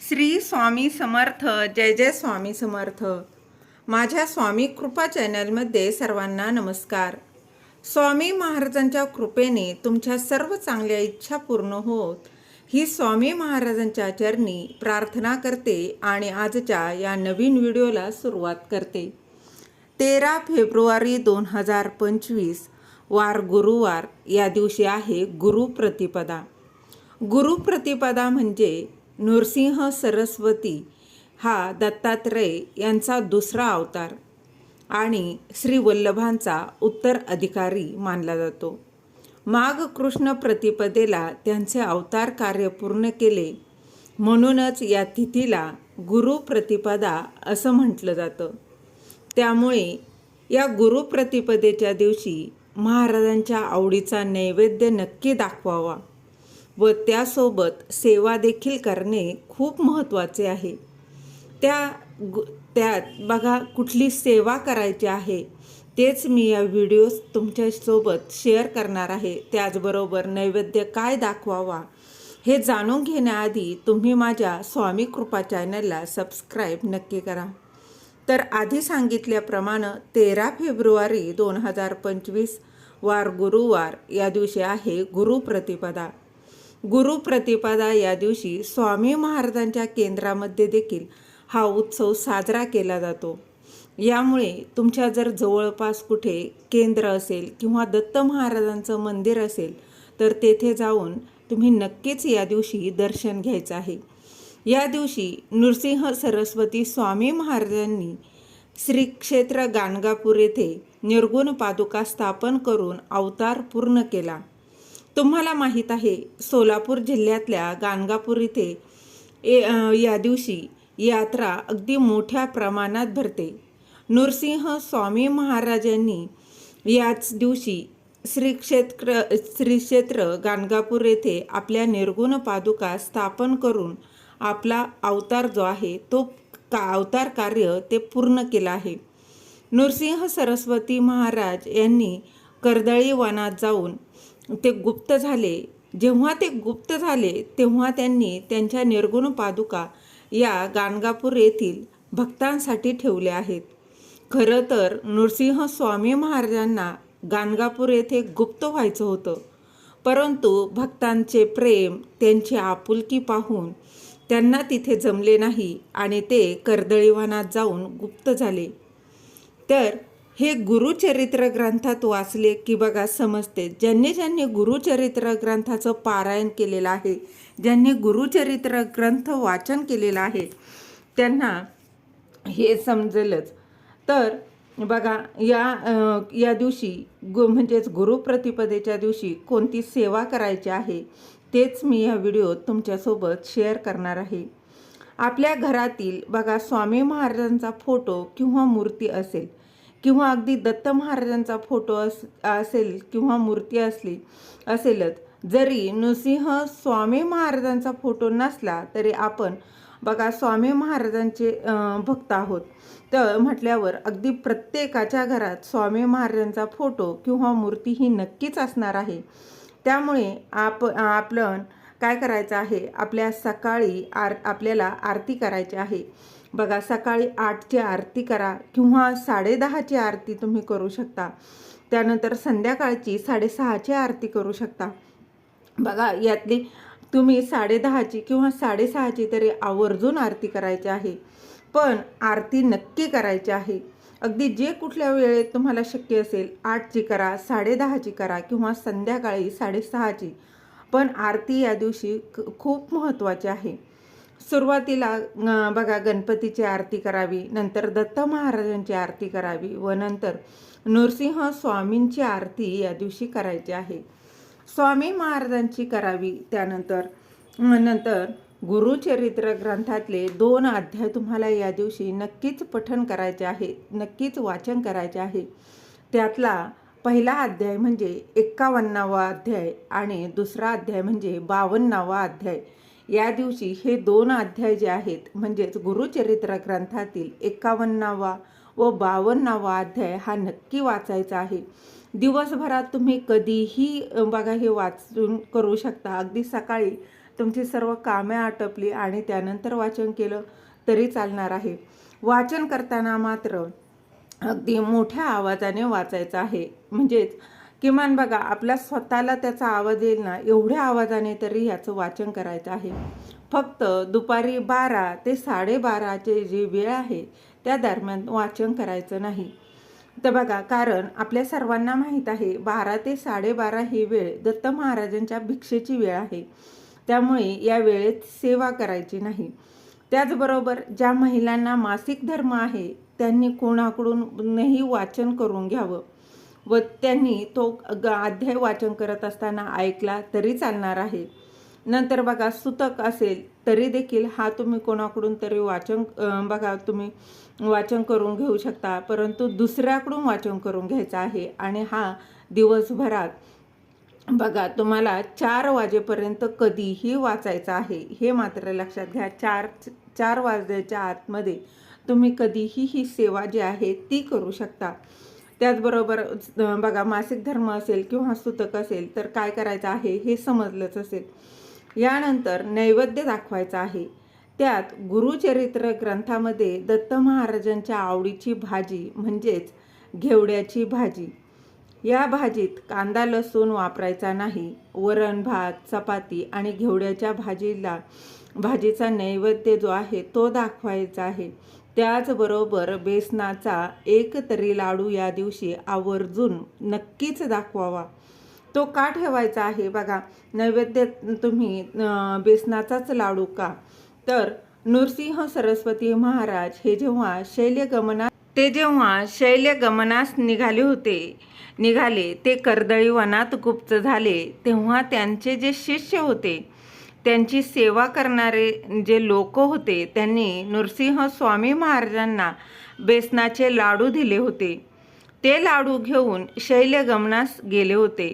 श्री स्वामी समर्थ जय जय स्वामी समर्थ. माझ्या स्वामी कृपा चॅनलमध्ये सर्वांना नमस्कार. स्वामी महाराजांच्या कृपेने तुमच्या सर्व चांगल्या इच्छा पूर्ण होत. ही स्वामी महाराजांच्या चरणी प्रार्थना करते आणि आजच्या या नवीन व्हिडिओला सुरुवात करते. तेरा फेब्रुवारी दोन हजार पंचवीस वार गुरुवार या दिवशी आहे गुरुप्रतिपदा गुरुप्रतिपदा म्हणजे नृसिंह सरस्वती हा दत्तात्रय यांचा दुसरा अवतार आणि श्री वल्लभांचा उत्तर अधिकारी मानला जातो. माघ कृष्ण प्रतिपदेला त्यांचे अवतार कार्य पूर्ण केले म्हणूनच या तिथीला गुरुप्रतिपदा असं म्हटलं जातं. त्यामुळे या गुरुप्रतिपदेच्या दिवशी महाराजांच्या आवडीचा नैवेद्य नक्की दाखवावा. व त्यासोबत सेवा देखील करणे खूप महत्त्वाचे आहे. त्या गु त्यात बघा कुठली सेवा करायची आहे तेच मी या व्हिडिओज तुमच्यासोबत शेअर करणार आहे. त्याचबरोबर नैवेद्य काय दाखवावा हे जाणून घेण्याआधी तुम्ही माझ्या स्वामी कृपा चॅनलला सबस्क्राईब नक्की करा. तर आधी सांगितल्याप्रमाणे तेरा फेब्रुवारी दोन हजार पंचवीस वार गुरुवार या दिवशी आहे गुरुप्रतिपदा. गुरुप्रतिपदा या दिवशी स्वामी महाराजांच्या केंद्रामध्ये देखील हा उत्सव साजरा केला जातो. यामुळे तुमच्या जर जवळपास कुठे केंद्र असेल किंवा दत्त महाराजांचं मंदिर असेल तर तेथे जाऊन तुम्ही नक्कीच या दिवशी दर्शन घ्यायचं आहे. या दिवशी नृसिंह सरस्वती स्वामी महाराजांनी श्री क्षेत्र गाणगापूर येथे निर्गुण पादुका स्थापन करून अवतार पूर्ण केला. तुम्हाला माहीत आहे सोलापूर जिल्ह्यातल्या गाणगापूर इथे ए या दिवशी यात्रा अगदी मोठ्या प्रमाणात भरते. नृसिंह स्वामी महाराजांनी याच दिवशी श्री क्षेत्र श्री क्षेत्र गाणगापूर येथे आपल्या निर्गुण पादुका स्थापन करून आपला अवतार जो आहे तो का अवतार कार्य ते पूर्ण केलं आहे. नृसिंह सरस्वती महाराज यांनी कर्दळी वनात जाऊन ते गुप्त झाले. जेव्हा ते गुप्त झाले तेव्हा त्यांनी त्यांच्या निर्गुण पादुका या गाणगापूर येथील भक्तांसाठी ठेवल्या आहेत. खरं तर नृसिंह स्वामी महाराजांना गाणगापूर येथे गुप्त व्हायचं होतं. परंतु भक्तांचे प्रेम त्यांची आपुलकी पाहून त्यांना तिथे जमले नाही आणि ते कर्दळीवानात जाऊन गुप्त झाले. तर हे गुरुचरित्र ग्रंथात वाचले की बघा समजते. ज्यांनी ज्यांनी गुरुचरित्र ग्रंथाचं पारायण केलेलं आहे ज्यांनी गुरुचरित्र ग्रंथ वाचन केलेलं आहे त्यांना हे समजेलच. तर बघा या या दिवशी गु म्हणजेच गुरुप्रतिपदेच्या दिवशी कोणती सेवा करायची आहे तेच मी या व्हिडिओत तुमच्यासोबत शेअर करणार आहे. आपल्या घरातील बघा स्वामी महाराजांचा फोटो किंवा मूर्ती असेल किंवा अगदी दत्त महाराजांचा फोटो अस असेल किंवा मूर्ती असली असेलच. जरी नृसिंह स्वामी महाराजांचा फोटो नसला तरी आपण बघा स्वामी महाराजांचे भक्त आहोत. तर म्हटल्यावर अगदी प्रत्येकाच्या घरात स्वामी महाराजांचा फोटो किंवा मूर्ती ही नक्कीच असणार आहे. त्यामुळे आप आपलं काय करायचं आहे? आपल्या सकाळी आर आपल्याला आरती करायची आहे. बघा सकाळी आठची आरती करा किंवा साडेदहाची आरती तुम्ही करू शकता. त्यानंतर संध्याकाळची साडेसहाची आरती करू शकता. बघा यातली तुम्ही साडेदहाची किंवा साडेसहाची तरी आवर्जून आरती करायची आहे. पण आरती नक्की करायची आहे. अगदी जे कुठल्या वेळेत तुम्हाला शक्य असेल आठची करा साडेदहाची करा किंवा संध्याकाळी साडेसहाची. पण आरती या दिवशी क- खूप महत्त्वाची आहे. सुरुवातीला बघा गणपतीची आरती करावी नंतर दत्त महाराजांची आरती करावी व नंतर नृसिंह स्वामींची आरती या दिवशी करायची आहे. स्वामी महाराजांची करावी त्यानंतर नंतर गुरुचरित्र ग्रंथातले दोन अध्याय तुम्हाला या दिवशी नक्कीच पठन करायचे आहे नक्कीच वाचन करायचे आहे. त्यातला पहिला अध्याय म्हणजे एक्कावन्नावा अध्याय आणि दुसरा अध्याय म्हणजे बावन्नावा अध्याय. या दिवशी हे दोन अध्याय जे आहेत म्हणजेच गुरुचरित्र ग्रंथातील एक्कावन्नावा व बावन्नावा अध्याय हा नक्की वाचायचा आहे. दिवसभरात तुम्ही कधीही बघा हे वाचून करू शकता. अगदी सकाळी तुमची सर्व कामे आटपली आणि त्यानंतर वाचन केलं तरी चालणार आहे. वाचन करताना मात्र अगदी मोठ्या आवाजाने वाचायचं आहे. म्हणजेच किमान बघा आपल्या स्वतःला त्याचा आवाज येईल ना एवढ्या आवाजाने तरी याचं वाचन करायचं आहे. फक्त दुपारी बारा ते साडेबाराचे जी वेळ आहे त्या दरम्यान वाचन करायचं नाही. तर बघा कारण आपल्या सर्वांना माहीत आहे बारा ते साडेबारा ही वेळ दत्त महाराजांच्या भिक्षेची वेळ आहे. त्यामुळे या वेळेत सेवा करायची नाही. त्याचबरोबर ज्या महिलांना मासिक धर्म आहे त्यांनी कोणाकडूनही वाचन करून घ्यावं. व त्यांनी तो ग- अध्याय वाचन करत असताना ऐकला तरी चालणार आहे. नंतर बघा सुतक असेल तरी देखील हा तुम्ही कोणाकडून तरी वाचन बघा तुम्ही वाचन करून घेऊ शकता. परंतु दुसऱ्याकडून वाचन करून घ्यायचं आहे आणि हा दिवसभरात बघा तुम्हाला चार वाजेपर्यंत कधीही वाचायचं आहे. हे मात्र लक्षात घ्या चार चार वाजल्याच्या आतमध्ये तुम्ही कधीही ही सेवा जी आहे ती करू शकता. त्याचबरोबर बघा मासिक धर्म असेल किंवा सुतक असेल तर काय करायचं आहे हे समजलंच असेल. यानंतर नैवेद्य दाखवायचा आहे. त्यात गुरुचरित्र ग्रंथामध्ये दत्त महाराजांच्या आवडीची भाजी म्हणजेच घेवड्याची भाजी. या भाजीत कांदा लसूण वापरायचा नाही. वरण भात चपाती आणि घेवड्याच्या भाजीला भाजीचा नैवेद्य जो आहे तो दाखवायचा आहे. त्याचबरोबर बेसनाचा एक तरी लाडू या दिवशी आवर्जून नक्कीच दाखवावा. तो का ठेवायचा आहे? बघा नैवेद्य तुम्ही बेसनाचाच लाडू का? तर नृसिंह सरस्वती महाराज हे जेव्हा शैल्यगमना ते जेव्हा शैल्यगमनास निघाले होते निघाले ते कर्दळी वनात गुप्त झाले तेव्हा त्यांचे जे शिष्य होते त्यांची सेवा करणारे जे लोक होते त्यांनी नृसिंह स्वामी महाराजांना बेसनाचे लाडू दिले होते. ते लाडू घेऊन शैल्यगमनास गेले होते.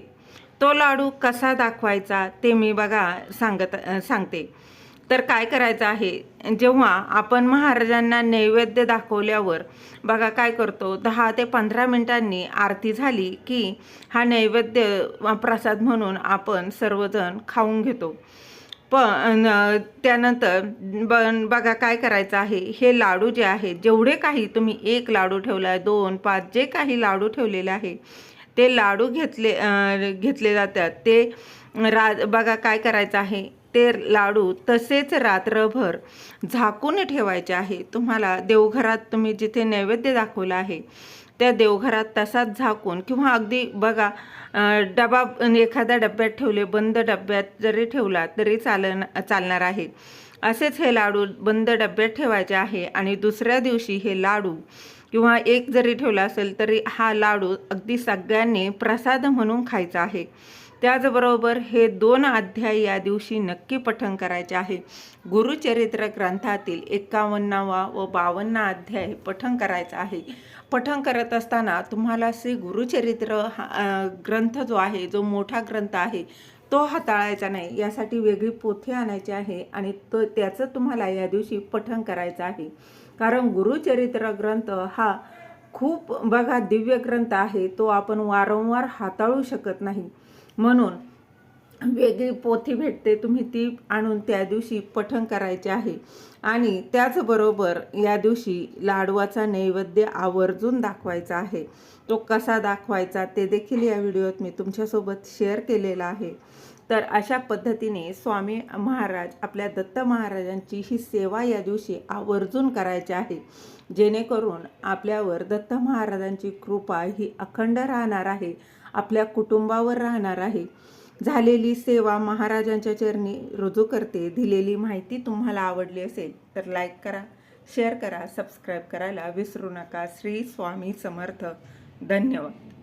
तो लाडू कसा दाखवायचा ते मी बघा सांगत सांगते. तर काय करायचं आहे? जेव्हा आपण महाराजांना नैवेद्य दाखवल्यावर बघा काय करतो दहा ते पंधरा मिनिटांनी आरती झाली की हा नैवेद्य प्रसाद म्हणून आपण सर्वजण खाऊन घेतो. पण त्यानंतर ब बघा काय करायचं आहे. हे लाडू जे आहे जेवढे काही तुम्ही एक लाडू ठेवला आहे दोन पाच जे काही लाडू ठेवलेले आहे ते लाडू घेतले घेतले जातात. ते रा बघा काय करायचं आहे. ते लाडू तसेच रात्रभर झाकून ठेवायचे आहे. तुम्हाला देवघरात तुम्ही जिथे नैवेद्य दाखवलं आहे त्या देवघरात तसाच झाकून किंवा अगदी बघा डबा एखाद्या डब्यात ठेवले बंद डब्यात जरी ठेवला तरी चालन चालणार आहे. असेच हे लाडू बंद डब्यात ठेवायचे आहे आणि दुसऱ्या दिवशी हे लाडू किंवा एक जरी ठेवला असेल तरी हा लाडू अगदी सगळ्यांनी प्रसाद म्हणून खायचा आहे. त्याचबरोबर हे दोन अध्याय या दिवशी नक्की पठण करायचे आहे. गुरुचरित्र ग्रंथातील एकावन्नावा व बावन्ना अध्याय पठण करायचा आहे. पठण करत असताना तुम्हाला श्री गुरुचरित्र हा ग्रंथ जो आहे जो मोठा ग्रंथ आहे तो हाताळायचा नाही. यासाठी वेगळी पोथी आणायची आहे आणि तो त्याचं तुम्हाला या दिवशी पठण करायचं आहे. कारण गुरुचरित्र ग्रंथ हा खूप बघा दिव्य ग्रंथ आहे तो आपण वारंवार हाताळू शकत नाही. म्हणून वेगळी पोथी भेटते तुम्ही ती आणून त्या दिवशी पठण करायचे आहे. आणि त्याचबरोबर या दिवशी लाडवाचा नैवेद्य आवर्जून दाखवायचा आहे. तो कसा दाखवायचा ते देखील या व्हिडिओत मी तुमच्यासोबत शेअर केलेला आहे. तर अशा पद्धतीने स्वामी महाराज आपल्या दत्त महाराजांची ही सेवा या दिवशी आवर्जून करायची आहे. जेणेकरून आपल्यावर दत्त महाराजांची कृपा ही अखंड राहणार आहे आपल्या कुटुंबावर राहणार आहे. झालेली सेवा महाराजांच्या चरणी रुजू करते दिलेली माहिती तुम्हाला आवडली असेल तर लाईक करा शेअर करा सबस्क्राईब करायला विसरू नका. श्री स्वामी समर्थ. धन्यवाद.